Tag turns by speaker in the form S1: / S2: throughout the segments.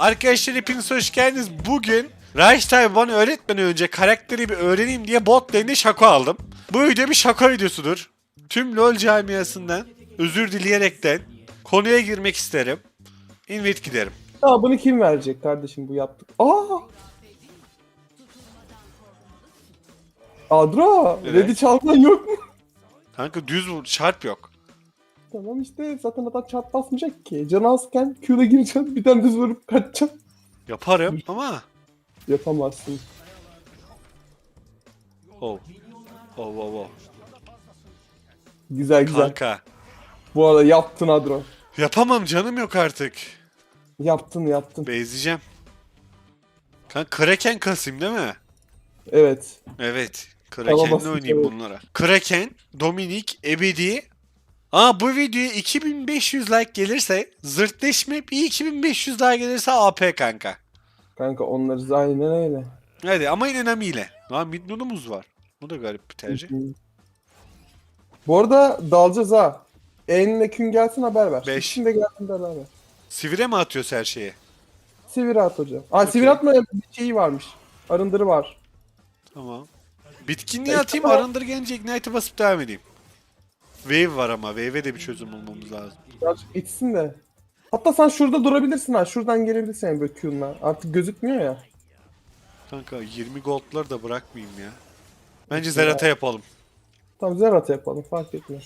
S1: Arkadaşlar hepiniz hoş geldiniz. Bugün Reichstag bana öğretmeden önce karakteri bir öğreneyim diye bot lane'de şaka aldım. Bu video bir şaka videosudur. Tüm LoL camiasından özür dileyerekten konuya girmek isterim. Invite giderim.
S2: Ya bunu kim verecek kardeşim bu yaptık? Aa! Adro,
S1: Evet.
S2: Red'i çalman yok mu?
S1: Kanka düz vur, çarp yok.
S2: Tamam işte zaten adam çarp basmayacak ki. Canı azken Q'da gireceksin bir tane düz vurup kaçacaksın.
S1: Yaparım ama...
S2: Yapamazsın.
S1: Oh. Oh oh oh.
S2: Güzel güzel.
S1: Kanka.
S2: Bu arada yaptın Adro.
S1: Yapamam canım yok artık.
S2: Yaptın yaptın.
S1: Benzeyeceğim. Kanka Kraken kasayım değil mi?
S2: Evet.
S1: Evet. Kraken'le oynayayım
S2: evet.
S1: bunlara. Kraken, Dominik, Ebedi. Aa bu videoya 2500 like gelirse zırtleşme bir 2500 daha gelirse AP kanka.
S2: Kanka onları aynen öyle.
S1: Hadi ama yine Nami Lan Midnun'umuz var. Bu da garip bir tercih.
S2: Bu arada dalacağız ha. E'ninle kün gelsin haber ver.
S1: Beş.
S2: İkisini de gelsin de haber ver.
S1: Sivire mi atıyoruz her şeyi?
S2: Sivir at hocam. Aa
S1: Okey.
S2: sivir atma bir şeyi varmış. Arındırı var.
S1: Tamam. Bitkinliği atayım arındır gelince Ignite'ı basıp devam edeyim. Wave var ama Wave'e de bir çözüm bulmamız lazım.
S2: Birazcık içsin de. Hatta sen şurada durabilirsin ha. Şuradan gelebilirsin yani böyle Q'nla. Artık gözükmüyor ya.
S1: Kanka 20 gold'ları da bırakmayayım ya. Bence Zerat'a yapalım.
S2: Tamam Zerat yapalım fark etmiyor.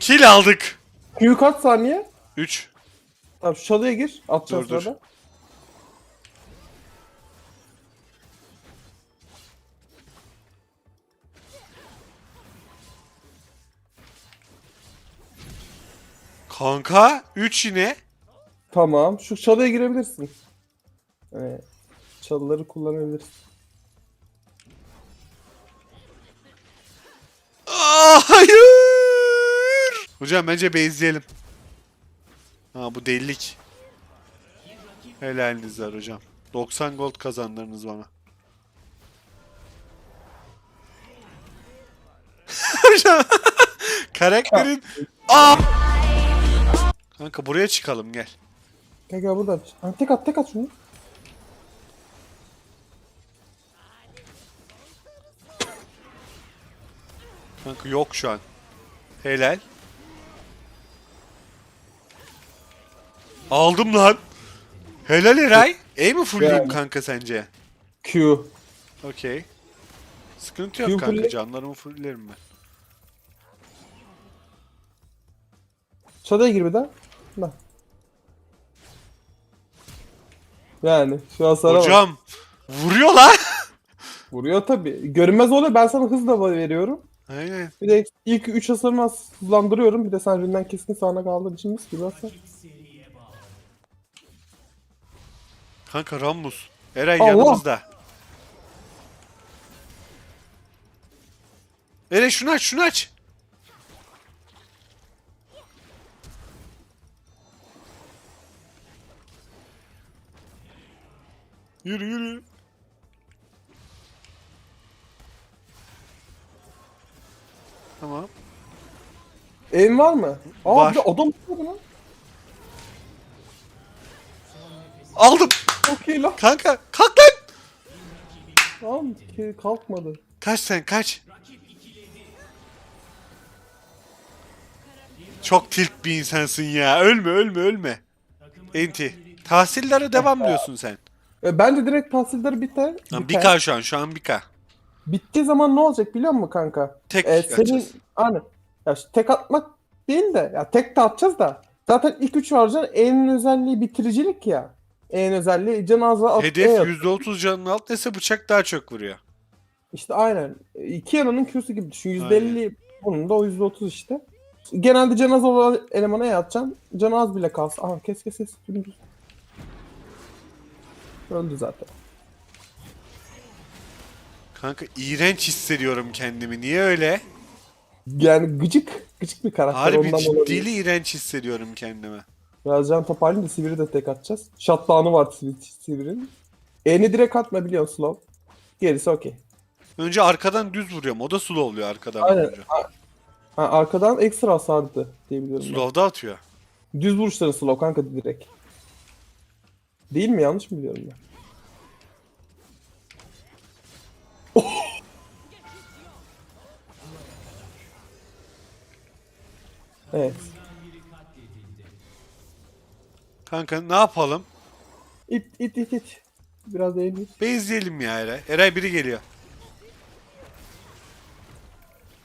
S1: Kill aldık.
S2: Q kaç saniye?
S1: 3.
S2: Tamam şu çalıya gir. Atacağız
S1: Dur, dur.
S2: sonra.
S1: Kanka 3 yine.
S2: Tamam. Şu çalıya girebilirsin. Yani çalıları kullanabilirsin.
S1: Aa, hayır. Hocam bence base'leyelim. Ha bu delilik. Helaliniz var hocam. 90 gold kazandırdınız bana. karakterin Aa! Kanka buraya çıkalım gel.
S2: Gel gel buradan. Ha, tek at tek at şunu.
S1: Kanka yok şu an. Helal. Aldım lan. Helal Eray. E mi fullleyeyim
S2: Yani.
S1: kanka sence?
S2: Q.
S1: Okey. Sıkıntı yok
S2: Q
S1: kanka.
S2: fulle-
S1: Canlarımı fulllerim ben.
S2: Çalıya gir bir daha. Lan. Yani şu an sana bak.
S1: Hocam. Vuruyor lan.
S2: Vuruyor tabi. Görünmez oluyor. Ben sana hız da veriyorum.
S1: Aynen.
S2: Bir de ilk 3 hasarımı hızlandırıyorum. Bir de sen ründen keskin sağına kaldığın için mis gibi hasar.
S1: Kanka Rammus. Eray
S2: Allah!
S1: yanımızda. Eray şunu aç şunu aç. Yürü yürü. Tamam.
S2: Evin var mı? Aa
S1: Var.
S2: bir de adam tutmadı lan.
S1: Aldım.
S2: Çok iyi lan.
S1: Kanka kalk lan.
S2: Tamam ki kalkmadı.
S1: Kaç sen kaç. Çok tilt bir insansın ya. Ölme ölme ölme. Enti. Tahsillere devam diyorsun sen.
S2: E, bence direkt tahsilleri biter.
S1: Lan
S2: biter.
S1: 1K şu an şu an 1K.
S2: Bittiği zaman ne olacak biliyor musun kanka?
S1: Tek
S2: E, senin hani ya tek atmak değil de ya tek de atacağız da zaten ilk üç harcan E'nin özelliği bitiricilik ya. E'nin özelliği can ağzına at.
S1: Hedef
S2: E at.
S1: %30 canını alt dese bıçak daha çok vuruyor.
S2: İşte aynen. İki yanının Q'su gibi düşün. %50 bunun da o %30 işte. Genelde can az olan elemana E atacaksın. Can az bile kalsın. Aha kes kes kes. Dümdüz. Öldü zaten.
S1: Kanka iğrenç hissediyorum kendimi. Niye öyle?
S2: Yani gıcık. Gıcık bir karakter
S1: Harbi
S2: ondan olabilir.
S1: ciddili iğrenç hissediyorum kendimi.
S2: Biraz can toparlayayım da Sivir'i de tek atacağız. Shutdown'u var Sivir- Sivir'in. E'ni direkt atma biliyorsun slow. Gerisi okey.
S1: Önce arkadan düz vuruyorum. O da slow oluyor arkadan
S2: Aynen.
S1: vurunca.
S2: Ha, arkadan ekstra hasardı diye biliyorum. ben.
S1: Slow'da atıyor.
S2: Düz vuruşların slow kanka direkt. Değil mi? Yanlış mı biliyorum ben? evet.
S1: Kanka ne yapalım?
S2: İt it it it. Biraz eğilmiş.
S1: Bezleyelim ya Eray. Eray biri geliyor.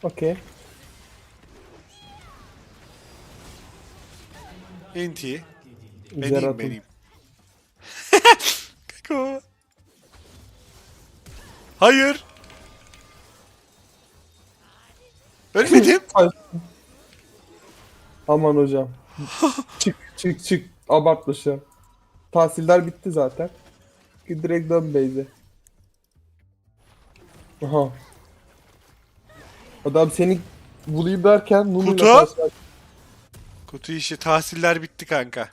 S2: Okey.
S1: NT.
S2: Güzel
S1: Beneyim
S2: atın.
S1: beneyim. Kanka. Hayır. Ölmedim.
S2: Aman hocam. çık çık çık. Abartma şu an. Tahsiller bitti zaten. Direkt dön base'e. Aha. Adam seni bulayım derken Nunu'yla
S1: Kutu?
S2: karşılaştı.
S1: Kutu işi tahsiller bitti kanka.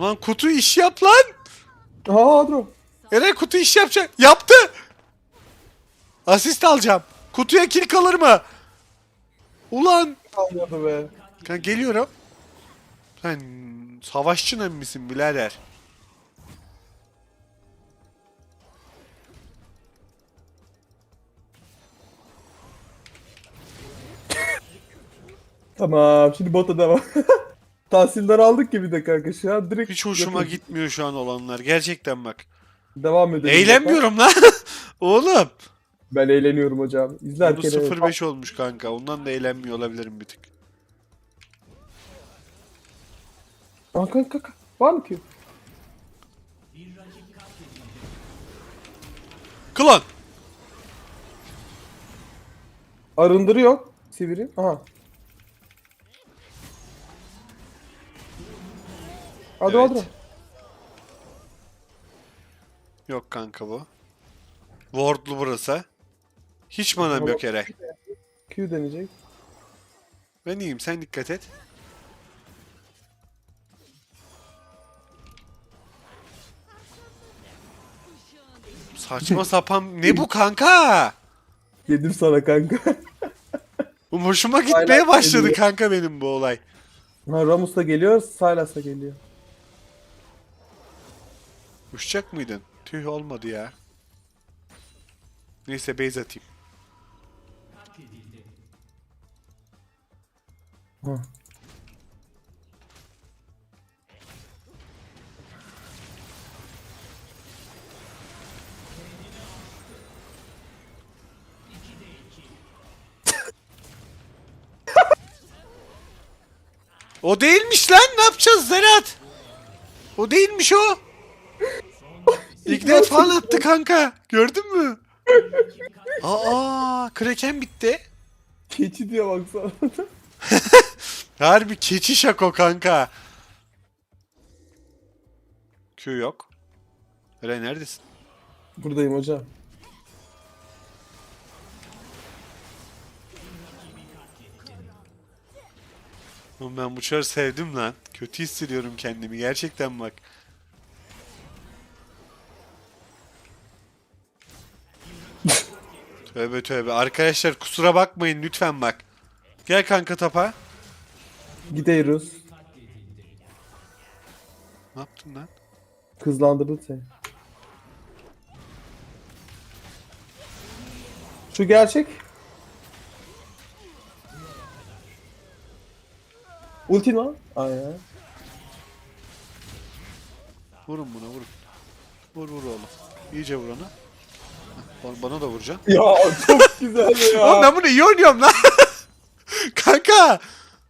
S1: Lan kutu iş yap lan.
S2: Aha Adro.
S1: Eray kutu iş yapacak. Yaptı. Asist alacağım. Kutuya kill kalır mı? Ulan.
S2: Kalmadı be.
S1: Kanka geliyorum. Sen savaşçı misin birader?
S2: Tamam şimdi bota devam. Tahsiller aldık gibi de kanka şu an direkt
S1: Hiç hoşuma
S2: yapıyoruz.
S1: gitmiyor şu an olanlar. Gerçekten bak.
S2: Devam edelim.
S1: Eğlenmiyorum lan. Oğlum.
S2: Ben eğleniyorum hocam.
S1: Bu
S2: İzlerken
S1: 0-5 olmuş kanka. Ondan da eğlenmiyor olabilirim bir tık.
S2: Aa kanka kanka. Var mı ki?
S1: Klon.
S2: Arındırıyor. Sivri. Aha. Hadi
S1: Evet.
S2: hadi.
S1: Yok kanka bu. Wardlu burası. Hiç manam yok Eray.
S2: Q deneyecek.
S1: Ben iyiyim sen dikkat et. Saçma sapan ne bu kanka?
S2: Yedim sana kanka.
S1: Hoşuma gitmeye başladı kanka benim bu olay.
S2: ha, Ramus da geliyor. Sylas da geliyor.
S1: Uçacak mıydın? Tüh olmadı ya. Neyse base atayım.
S2: Ha.
S1: O değilmiş lan ne yapacağız Zerat? O değilmiş o. İgnat falan attı kanka. Gördün mü? Aa, Kraken bitti.
S2: Keçi diye baksana.
S1: Harbi keçi şako kanka. Q yok. Eray neredesin?
S2: Buradayım hocam.
S1: Oğlum ben bu çarı sevdim lan. Kötü hissediyorum kendimi gerçekten bak. Tövbe tövbe. Arkadaşlar kusura bakmayın lütfen bak. Gel kanka tapa.
S2: Gidiyoruz.
S1: Ne yaptın lan?
S2: Kızlandırdın seni. Şu gerçek. Ultin var. Aynen.
S1: Vurun buna vurun. Vur vur oğlum. İyice vur ona. Bana, da vuracaksın.
S2: Ya çok güzel ya.
S1: Oğlum ben bunu iyi oynuyorum lan. kanka.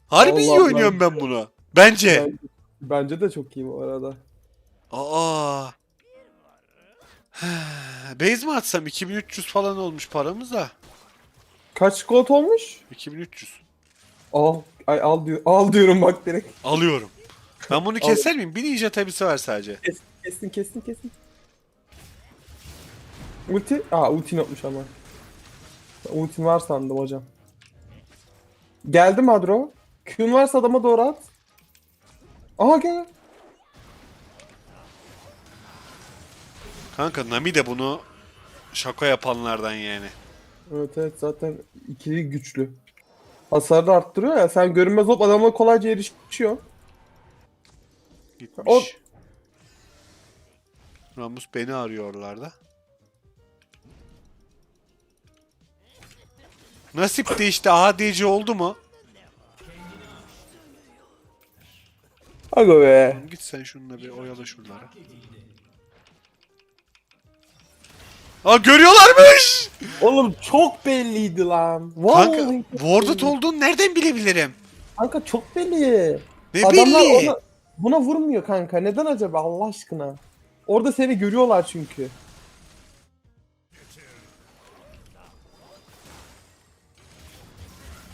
S1: Harbi iyi
S2: Allah
S1: oynuyorum ben bunu. Bence.
S2: Bence, bence de çok iyi bu arada.
S1: Aa. Base mi atsam 2300 falan olmuş paramız da.
S2: Kaç gold olmuş?
S1: 2300.
S2: Al. Ay al diyor. Al diyorum bak direkt.
S1: Alıyorum. Ben bunu keser miyim? Bir ninja tabisi var sadece.
S2: Kes, kestin kestin kestin. Ulti? Aa ultin yokmuş ama. Ultin var sandım hocam. Geldi mi Adro? Q'un varsa adama doğru at. Aha gel.
S1: Kanka Nami de bunu şaka yapanlardan yani.
S2: Evet evet zaten ikili güçlü. Hasarı da arttırıyor ya. Sen görünmez olup adamla kolayca erişiyor.
S1: Gitmiş.
S2: O-
S1: Ramus beni arıyorlardı. Nasip de işte ADC oldu mu?
S2: Aga be.
S1: Git sen şununla bir oyala şunları. Aa görüyorlarmış!
S2: Oğlum çok belliydi lan.
S1: Kanka
S2: çok belli.
S1: olduğunu nereden bilebilirim?
S2: Kanka çok belli.
S1: Ne
S2: Adamlar
S1: belli?
S2: ona, buna vurmuyor kanka. Neden acaba Allah aşkına? Orada seni görüyorlar çünkü.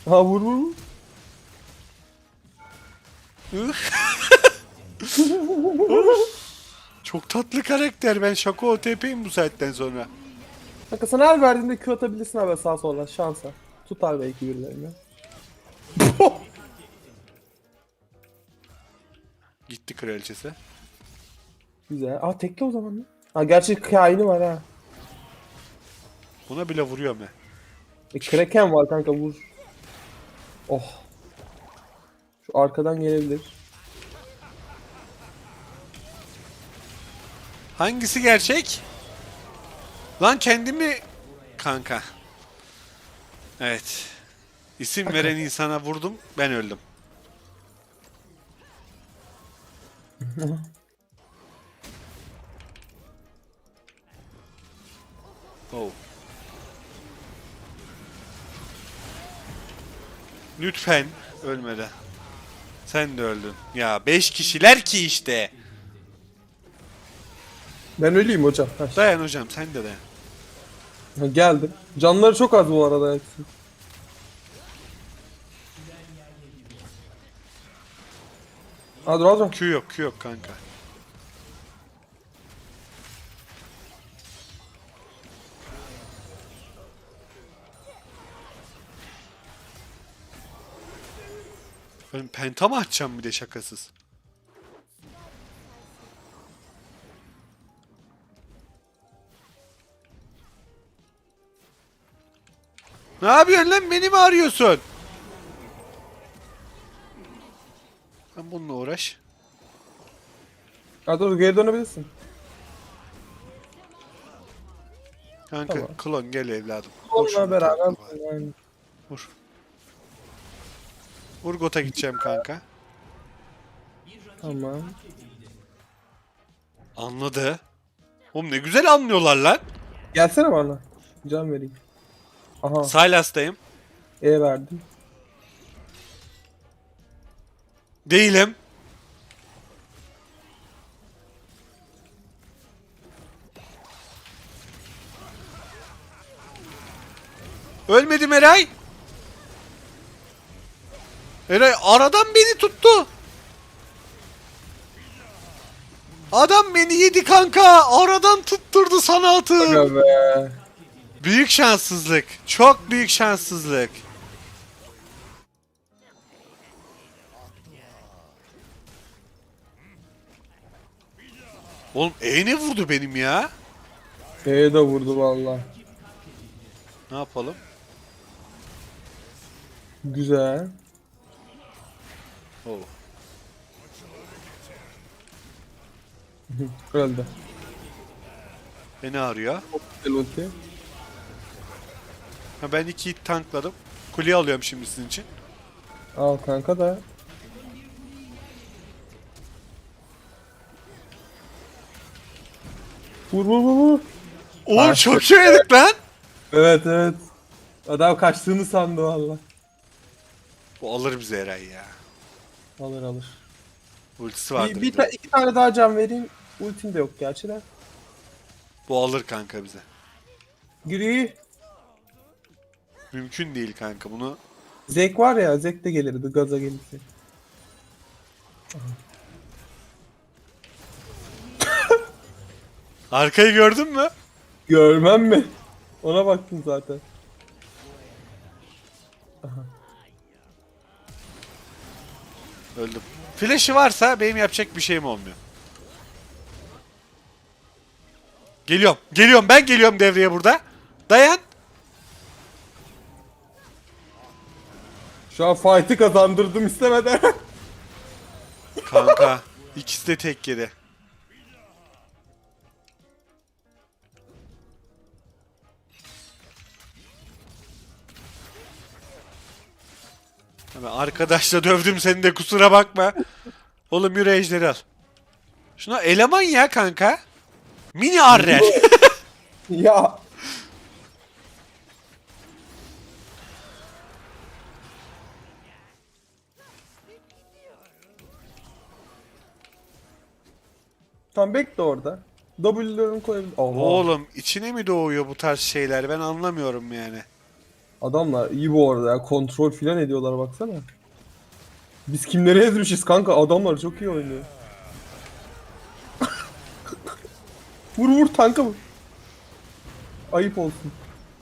S2: Ha vur vur.
S1: Çok tatlı karakter. Ben Şako OTP'yim bu saatten sonra.
S2: Kanka sana her verdiğinde Q atabilirsin abi sağa sola şansa. Tutar belki birilerini.
S1: Gitti kraliçesi.
S2: Güzel. Aa tekli o zaman lan. Ha gerçi kaini var ha.
S1: Buna bile vuruyorum ya.
S2: E, Kraken var kanka vur. Oh. Şu arkadan gelebilir.
S1: Hangisi gerçek? Lan kendimi... Kanka. Evet. İsim veren insana vurdum, ben öldüm. oh. Lütfen ölmeden. Sen de öldün. Ya 5 kişiler ki işte.
S2: Ben öleyim hocam. Ha,
S1: Dayan hocam sen de dayan.
S2: ha, geldim. Canları çok az bu arada. hepsi. Hadi hadi.
S1: Q yok Q yok kanka. Ben penta mı açacağım bir de şakasız? Ne yapıyorsun lan? Beni mi arıyorsun? Sen bununla uğraş.
S2: Dur geri dönebilirsin.
S1: Kanka
S2: Tamam.
S1: klon gel evladım.
S2: Onunla beraber.
S1: Vur. Urgot'a gideceğim kanka.
S2: Tamam.
S1: Anladı. Oğlum ne güzel anlıyorlar lan.
S2: Gelsene bana. Can vereyim. Aha.
S1: Silas'tayım.
S2: E verdim.
S1: Değilim. Ölmedim Eray. Eray aradan beni tuttu. Adam beni yedi kanka. Aradan tutturdu sanatı.
S2: Aga be.
S1: Büyük şanssızlık. Çok büyük şanssızlık. Oğlum E ne vurdu benim ya?
S2: E de vurdu valla.
S1: Ne yapalım?
S2: Güzel.
S1: Oo.
S2: Öldü.
S1: Beni arıyor.
S2: Güzel ulti.
S1: Ha, ben iki hit tankladım. Kuleyi alıyorum şimdi sizin için.
S2: Al kanka da. Vur vur vur vur.
S1: Oo
S2: Ay.
S1: çok iyi yedik lan.
S2: Evet evet. Adam kaçtığını sandı valla.
S1: Bu alır bizi Eray ya.
S2: Alır alır.
S1: Ultisi vardır.
S2: Bir,
S1: Bir,
S2: ta- iki tane daha can vereyim. Ultim de yok gerçi de.
S1: Bu alır kanka bize.
S2: Gri.
S1: Mümkün değil kanka bunu.
S2: Zek var ya Zek de gelirdi gaza gelirse.
S1: Arkayı gördün mü?
S2: Görmem mi? Ona baktım zaten.
S1: Öldüm. Flash'ı varsa benim yapacak bir şeyim olmuyor. Geliyorum. Geliyorum. Ben geliyorum devreye burada. Dayan.
S2: Şu an fight'ı kazandırdım istemeden.
S1: Kanka. ikisi de tek yedi. Arkadaşla dövdüm seni de kusura bakma. Oğlum yürü ejderi al. Şuna eleman ya kanka. Mini arrer.
S2: ya. Tam bekle orada. W'lerini koyabilir. Oha.
S1: Oğlum içine mi doğuyor bu tarz şeyler ben anlamıyorum yani.
S2: Adamlar iyi bu arada ya. Kontrol filan ediyorlar baksana. Biz kimleri ezmişiz kanka? Adamlar çok iyi oynuyor. vur vur tanka vur. Ayıp olsun.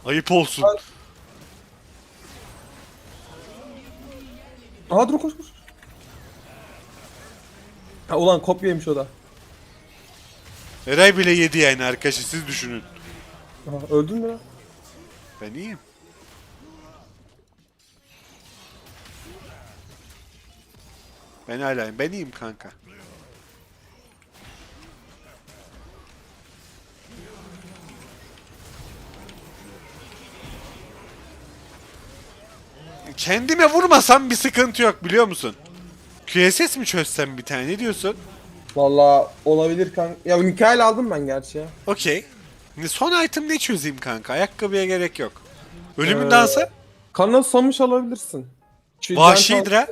S1: Ayıp olsun.
S2: Aha dur koş koş. Ha ulan kopyaymış o da.
S1: Eray bile yedi yani arkadaşlar siz düşünün.
S2: Aha, öldün mü lan?
S1: Ben iyiyim. Ben hala ben iyiyim kanka. Kendime vurmasam bir sıkıntı yok biliyor musun? QSS mi çözsem bir tane ne diyorsun?
S2: Valla olabilir kanka. Ya Mikael aldım ben gerçi ya.
S1: Okey. Son item ne çözeyim kanka? Ayakkabıya gerek yok. Ölümün
S2: Ee,
S1: dansı?
S2: Kanal Samış alabilirsin. Şu
S1: Vahşi Hidra?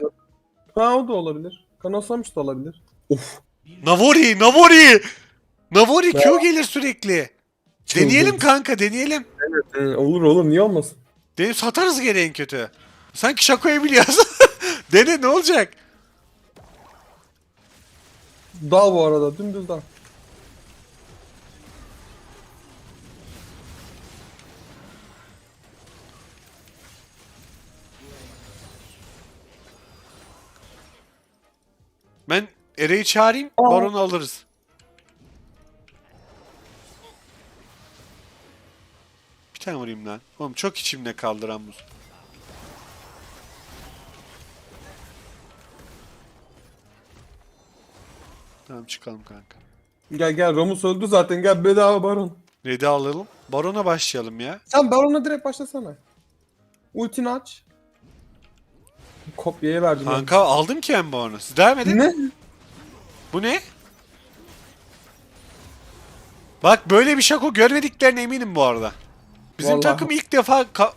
S2: Ha o da olabilir. Kanal Samış da olabilir. Of.
S1: Navori, Navori! Navori Q gelir sürekli. Deneyelim
S2: Çıldırdım.
S1: kanka, deneyelim.
S2: Ee, olur olur niye olmasın?
S1: Deneyim satarız gene en kötü. Sanki şakoyu biliyorsun. Dene ne olacak?
S2: Dal bu arada dümdüz dal.
S1: Ben Ereği çağırayım,
S2: Aa.
S1: Baron'u alırız. Bir tane vurayım lan. Oğlum çok içimde kaldı Ramuz. Tamam çıkalım kanka.
S2: Gel gel Ramus öldü zaten gel bedava Baron.
S1: Red'i alalım. Baron'a başlayalım ya.
S2: Sen Baron'a direkt başlasana. Ultini aç. Kopyaya verdim.
S1: Kanka aldım ki ben Baron'u. Siz devam edin.
S2: Ne?
S1: Bu ne? Bak böyle bir şako görmediklerine eminim bu arada. Bizim
S2: Vallahi.
S1: takım ilk defa ka-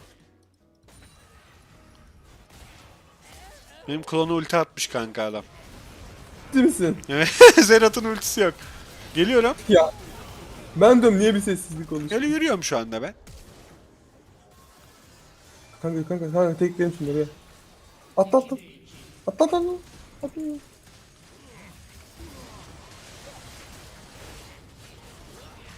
S1: Benim klonu ulti atmış kanka adam.
S2: Ciddi misin?
S1: Evet, Zerat'ın ultisi yok. Geliyorum.
S2: Ya. Ben diyorum niye bir sessizlik olmuş?
S1: Öyle yürüyorum şu anda ben.
S2: Kanka kanka kanka teklerim şunları ya. Atla atla. Atla atla. atla.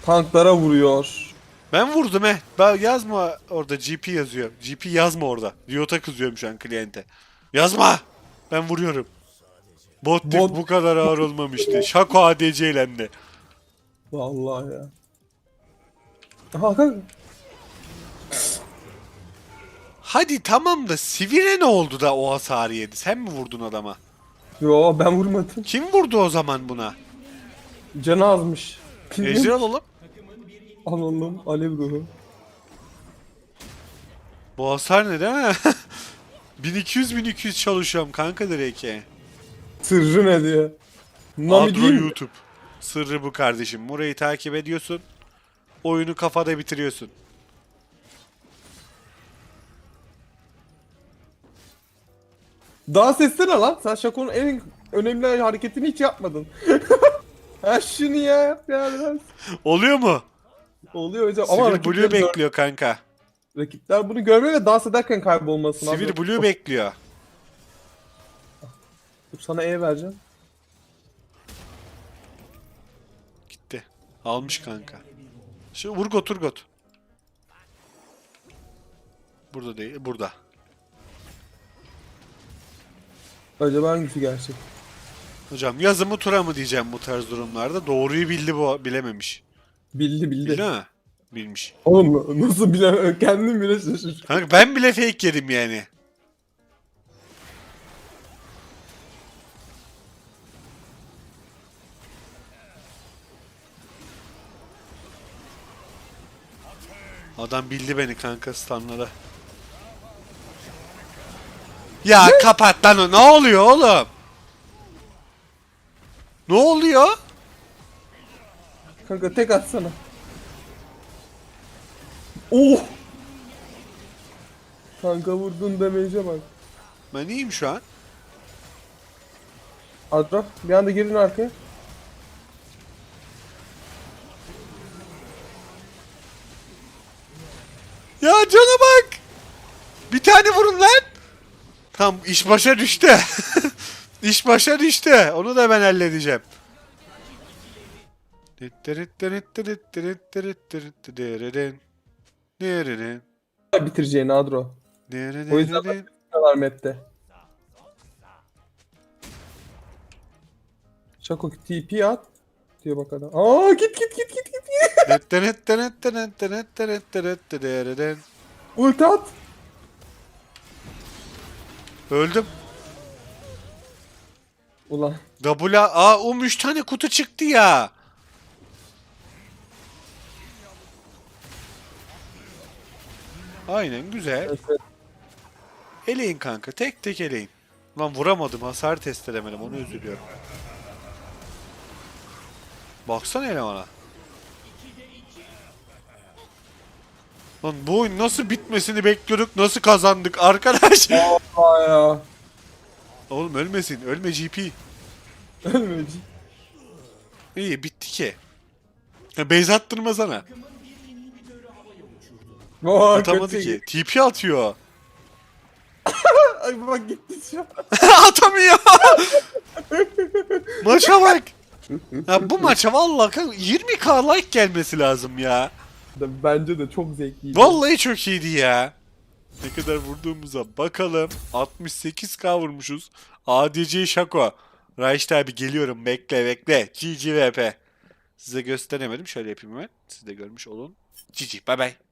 S2: Tanklara vuruyor.
S1: Ben vurdum he. Ben yazma orada GP yazıyor. GP yazma orada. Riot'a kızıyorum şu an kliyente. Yazma. Ben vuruyorum. Bot,
S2: Bot-
S1: bu kadar ağır olmamıştı. Şako ADC ile de.
S2: Vallahi ya. Aha kanka.
S1: Hadi tamam da Sivire ne oldu da o hasarı yedi? Sen mi vurdun adama?
S2: Yo ben vurmadım.
S1: Kim vurdu o zaman buna?
S2: Canı azmış.
S1: Ejder alalım.
S2: Alalım alev ruhu.
S1: Bu hasar ne değil mi? 1200-1200 çalışıyorum kanka direkt.
S2: Sırrı ne diye. Nami
S1: Adro
S2: değil mi?
S1: YouTube. Sırrı bu kardeşim. Burayı takip ediyorsun. Oyunu kafada bitiriyorsun.
S2: Daha sesleri lan. Sen Şako'nun en önemli hareketini hiç yapmadın. ha şunu ya yap ya biraz.
S1: Oluyor mu?
S2: Oluyor hocam ama
S1: Sivir
S2: rakipler,
S1: Blue bekliyor kanka.
S2: rakipler bunu görmüyor ve dans ederken kaybolmasın.
S1: Sivir. Blue bekliyor.
S2: Dur, Sana E vereceğim.
S1: Gitti. Almış kanka. Şu Urgot Urgot. Burada değil. Burada.
S2: Acaba hangisi gerçek?
S1: Hocam yazı mı tura mı diyeceğim bu tarz durumlarda. Doğruyu bildi bu bilememiş.
S2: Bildi bildi.
S1: Bildi mi? Bilmiş.
S2: Oğlum nasıl bile kendim bile şaşırdım.
S1: Kanka ben bile fake yedim yani. Adam bildi beni kanka standlara. Ya kapat lan o. Ne oluyor oğlum? Ne oluyor?
S2: Kanka tek atsana. Oh! Kanka vurdun damage'e bak.
S1: Ben iyiyim şu an.
S2: Adra bir anda girin arkaya.
S1: Ya cana bak. Bir tane vurun lan. Tam iş başa düştü. iş başa düştü. Onu da ben halledeceğim.
S2: Bitireceğini Adro. O yüzden var map'te. Şako TP at. Diyor bak adam. Aa git git git git git. Ulti at.
S1: Öldüm.
S2: Ulan.
S1: Double A. Aa um 3 tane kutu çıktı ya. Aynen güzel. Eleyin kanka. Tek tek eleyin. Lan vuramadım. Hasar test edemedim. Onu üzülüyorum. Baksana elemana. Lan bu oyun nasıl bitmesini bekliyorduk? Nasıl kazandık arkadaş?
S2: Aa ya.
S1: Oğlum ölmesin. Ölme GP.
S2: Ölmeci.
S1: İyi bitti ki. Ya base attırmasana.
S2: Aa,
S1: Atamadı
S2: kötü.
S1: ki. TP atıyor.
S2: Ay bak gitti şu an.
S1: Atamıyor. maça bak. Ya bu maça vallahi kanka 20k like gelmesi lazım ya.
S2: Bence de çok zevkliydi.
S1: Vallahi çok iyiydi ya. Ne kadar vurduğumuza bakalım. 68k vurmuşuz. ADC Şako. Raişt abi geliyorum bekle bekle. GG VP. Size gösteremedim. Şöyle yapayım hemen. Siz de görmüş olun. GG bye bye.